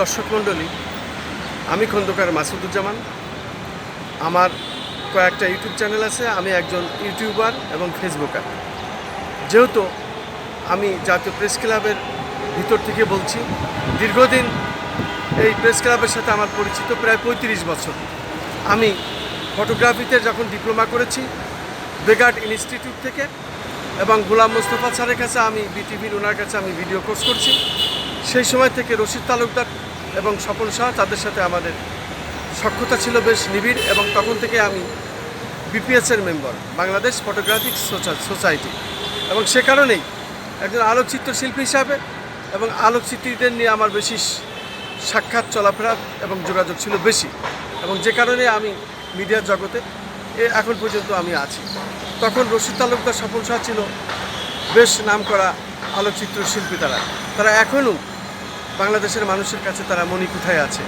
দর্শক মণ্ডলী, আমি খন্দকার মাসুদুজ্জামান। আমার কয়েকটা ইউটিউব চ্যানেল আছে, আমি একজন ইউটিউবার এবং ফেসবুকার। যেহেতু আমি জাতীয় প্রেস ক্লাবের ভিতর থেকে বলছি, দীর্ঘদিন এই প্রেস ক্লাবের সাথে আমার পরিচিত প্রায় পঁয়ত্রিশ বছর। আমি ফটোগ্রাফিতে যখন ডিপ্লোমা করেছি বেগার্ড ইনস্টিটিউট থেকে এবং গোলাম মোস্তফা স্যারের কাছে আমি, বিটিভির ওনার কাছে আমি ভিডিও কোর্স করছি। সেই সময় থেকে রশিদ তালুকদার এবং স্বপন শাহ তাদের সাথে আমাদের সক্ষতা ছিল বেশ নিবিড় এবং তখন থেকে আমি বিপিএসের মেম্বার বাংলাদেশ ফটোগ্রাফিক সোসাইটি এবং সে কারণেই একজন আলোকচিত্র শিল্পী হিসাবে এবং আলোকচিত্রীদের নিয়ে আমার বেশি সাক্ষাৎ চলাফেরা এবং যোগাযোগ ছিল বেশি। এবং যে কারণে আমি মিডিয়ার জগতে এ এখন পর্যন্ত আমি আছি। তখন রশিদ তালুকদার, স্বপন শাহ ছিল বেশ নামকরা আলোকচিত্র শিল্পী তারা। তারা এখনও বাংলাদেশের মানুষের কাছে তারা মনি কোথায় আছে?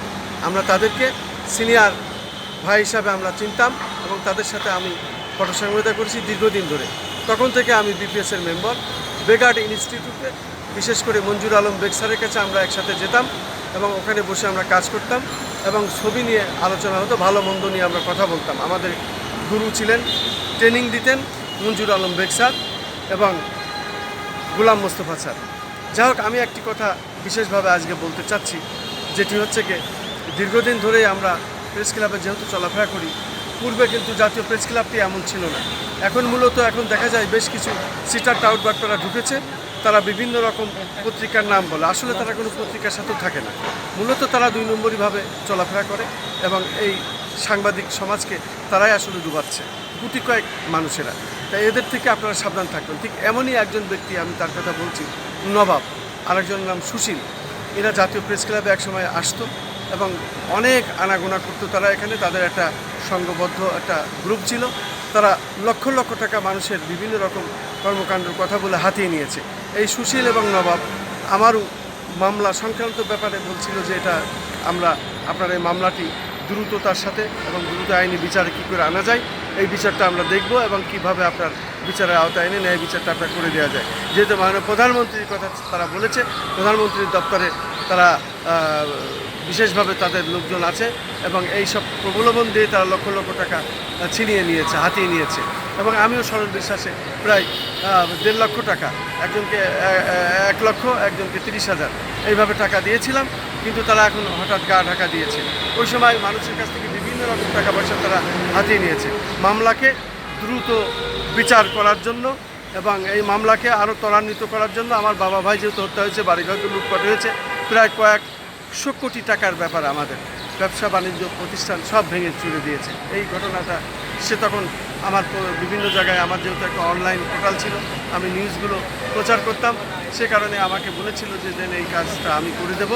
আমরা তাদেরকে সিনিয়র ভাই হিসাবে আমরা চিনতাম এবং তাদের সাথে আমি ফটো সংহিতা করেছি দীর্ঘদিন ধরে। তখন থেকে আমি বিপিএসের মেম্বার। বেগার্ড ইনস্টিটিউটে বিশেষ করে মঞ্জুর আলম বেগ স্যারের কাছে আমরা একসাথে যেতাম এবং ওখানে বসে আমরা কাজ করতাম এবং ছবি নিয়ে আলোচনা হতো, ভালো মন্দ নিয়ে আমরা কথা বলতাম। আমাদের গুরু ছিলেন, ট্রেনিং দিতেন মঞ্জুর আলম বেগ স্যার এবং গুলাম মোস্তফা স্যার। যাই হোক, আমি একটি কথা বিশেষভাবে আজকে বলতে চাচ্ছি, যেটি হচ্ছে কি, দীর্ঘদিন ধরেই আমরা প্রেস ক্লাবে যেহেতু চলাফেরা করি, পূর্বে কিন্তু জাতীয় প্রেস ক্লাবটি এমন ছিল না। এখন মূলত এখন দেখা যায় বেশ কিছু সিটার টাউট বাটপারা ঢুকেছে, তারা বিভিন্ন রকম পত্রিকার নাম বলে। আসলে তারা কোনো পত্রিকার সাথেও থাকে না। মূলত তারা দুই নম্বরইভাবে চলাফেরা করে এবং এই সাংবাদিক সমাজকে তারাই আসলে ডুবাচ্ছে, গুটি কয়েক মানুষেরা। তাই এদের থেকে আপনারা সাবধান থাকবেন ঠিক এমনই একজন ব্যক্তি আমি তার কথা বলছি, নবাব। আরেকজন নাম সুশীল। এরা জাতীয় প্রেস ক্লাবে একসময় আসতো এবং অনেক আনাগোনা করতো। তারা এখানে তাদের একটা সংঘবদ্ধ একটা গ্রুপ ছিল। তারা লক্ষ লক্ষ টাকা মানুষের বিভিন্ন রকম কর্মকাণ্ডের কথা বলে হাতিয়ে নিয়েছে। এই সুশীল এবং নবাব আমারও মামলা সংক্রান্ত ব্যাপারে বলছিল যে এটা আমরা আপনার এই মামলাটি দ্রুততার সাথে এবং দ্রুত আইনি বিচারে কী করে আনা যায়, এই বিচারটা আমরা দেখব এবং কীভাবে আপনার বিচারের আওতায় এনে ন্যায় বিচারটা আপনার করে দেওয়া যায়। যেহেতু মাননীয় প্রধানমন্ত্রীর কথা তারা বলেছে, প্রধানমন্ত্রীর দপ্তরে তারা বিশেষভাবে তাদের লোকজন আছে এবং এই সব প্রবলম্বন দিয়ে তারা লক্ষ লক্ষ টাকা ছিনিয়ে নিয়েছে, হাতিয়ে নিয়েছে। এবং আমিও সরল বিশ্বাসে প্রায় দেড় লক্ষ টাকা, একজনকে এক লক্ষ, একজনকে তিরিশ হাজার এইভাবে টাকা দিয়েছিলাম, কিন্তু তারা এখন হঠাৎ গা ঢাকা দিয়েছে। ওই সময় মানুষের কাছ থেকে বিভিন্ন রকম টাকা পয়সা তারা হাতিয়ে নিয়েছে। মামলাকে দ্রুত বিচার করার জন্য এবং এই মামলাকে আরও ত্বরান্বিত করার জন্য আমার বাবা ভাই যেহেতু হত্যা হয়েছে, বাড়িঘরকে লুটপাট হয়েছে, প্রায় কয়েকশো কোটি টাকার ব্যাপার আমাদের ব্যবসা বাণিজ্য প্রতিষ্ঠান সব ভেঙে চুরে দিয়েছে। এই ঘটনাটা সে তখন আমার বিভিন্ন জায়গায় আমার যেহেতু একটা অনলাইন পোর্টাল ছিল, আমি নিউজগুলো প্রচার করতাম। সে কারণে আমাকে বলেছিল যে, দেন এই কাজটা আমি করে দেব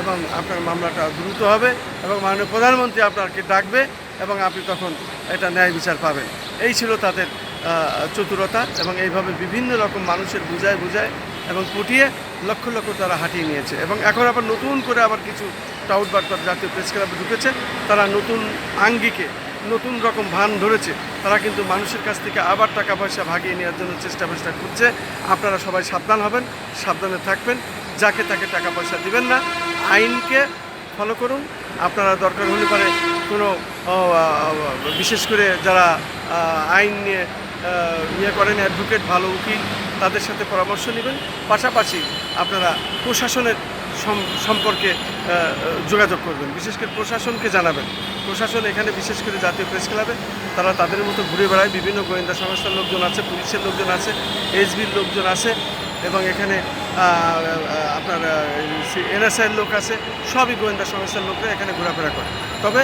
এবং আপনার মামলাটা দ্রুত হবে এবং মাননীয় প্রধানমন্ত্রী আপনাকে ডাকবে এবং আপনি তখন এটা ন্যায় বিচার পাবেন। এই ছিল তাদের চতুরতা এবং এইভাবে বিভিন্ন রকম মানুষের বুঝায় বুঝায় এবং পটিয়ে লক্ষ লক্ষ তারা হাঁটিয়ে নিয়েছে। এবং এখন আবার নতুন করে আবার কিছু টাউট বার্তার জাতীয় প্রেস ক্লাবে ঢুকেছে। তারা নতুন আঙ্গিকে নতুন রকম ভান ধরেছে, তারা কিন্তু মানুষের কাছ থেকে আবার টাকা পয়সা ভাগিয়ে নেওয়ার জন্য চেষ্টা ফেষ্টা করছে। আপনারা সবাই সাবধান হবেন, সাবধানে থাকবেন, যাকে তাকে টাকা পয়সা দিবেন না, আইনকে ফলো করুন। আপনারা দরকার হলে পারে কোনো বিশেষ করে যারা আইন নিয়ে ইয়ে করেন অ্যাডভোকেট ভালো উকিল, তাদের সাথে পরামর্শ নেবেন। পাশাপাশি আপনারা প্রশাসনের সম্পর্কে যোগাযোগ করবেন। বিশেষ করে প্রশাসনকে জানাবেন। প্রশাসন এখানে বিশেষ করে জাতীয় প্রেস ক্লাবে, তারা তাদের মতো ঘুরে বেড়ায়। বিভিন্ন গোয়েন্দা সংস্থার লোকজন আছে, পুলিশের লোকজন আছে, এসবির লোকজন আছে, এবং এখানে আপনার এনএসআইয়ের লোক আছে, সবই গোয়েন্দা সংস্থার লোকরা এখানে ঘোরাফেরা করে। তবে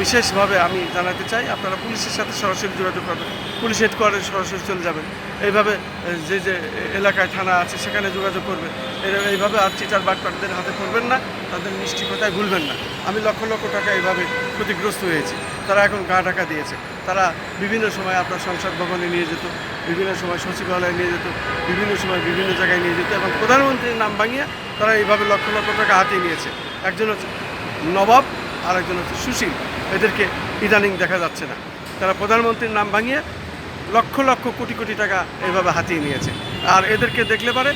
বিশেষভাবে আমি জানাতে চাই, আপনারা পুলিশের সাথে সরাসরি যোগাযোগ করবেন। পুলিশ হেডকোয়ার্টারে সরাসরি চলে যাবেন। এইভাবে যে যে এলাকায় থানা আছে, সেখানে যোগাযোগ করবেন। এইভাবে আর চিটার বাটপাটদের হাতে পড়বেন না, তাদের মিষ্টি কথায় ভুলবেন না। আমি লক্ষ লক্ষ টাকা এইভাবে ক্ষতিগ্রস্ত হয়েছি। তারা এখন গা টাকা দিয়েছে। তারা বিভিন্ন সময় আপনার সংসদ ভবনে নিয়ে যেত, বিভিন্ন সময় সচিবালয়ে নিয়ে যেত, বিভিন্ন সময় বিভিন্ন জায়গায় নিয়ে যেত এবং প্রধানমন্ত্রীর নাম ভাঙিয়ে তারা এইভাবে লক্ষ লক্ষ টাকা হাতিয়ে নিয়েছে। একজন হচ্ছে নবাব আর একজন হচ্ছে সুশীল। এদেরকে ইদানিং দেখা যাচ্ছে না। তারা প্রধানমন্ত্রীর নাম ভাঙিয়ে লক্ষ লক্ষ কোটি কোটি টাকা এইভাবে হাতিয়ে নিয়েছে। আর এদেরকে দেখলে পারে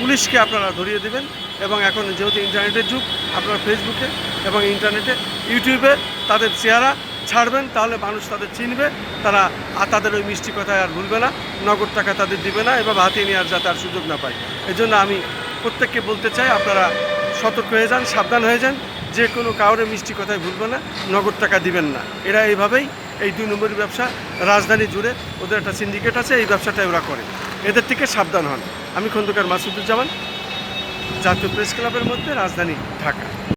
পুলিশকে আপনারা ধরিয়ে দেবেন এবং এখন যেহেতু ইন্টারনেটের যুগ, আপনারা ফেসবুকে এবং ইন্টারনেটে, ইউটিউবে তাদের চেহারা ছাড়বেন, তাহলে মানুষ তাদের চিনবে, তারা আর তাদের ওই মিষ্টি কথায় আর ভুলবে না, নগদ টাকা তাদের দিবে না, এভাবে হাতিয়ে নেওয়ার যাতে আর সুযোগ না পায়। এই জন্য আমি প্রত্যেককে বলতে চাই, আপনারা সতর্ক হয়ে যান, সাবধান হয়ে যান, যে কোনো কাউরে মিষ্টি কথায় ভুলবে না, নগদ টাকা দিবেন না। এরা এইভাবেই এই দুই নম্বরই ব্যবসা, রাজধানী জুড়ে ওদের একটা সিন্ডিকেট আছে, এই ব্যবসাটা ওরা করে। এদের থেকে সাবধান হন। আমি খন্দকার মাসুদুজ্জামান জাতীয় প্রেস ক্লাবের মধ্যে রাজধানী ঢাকা।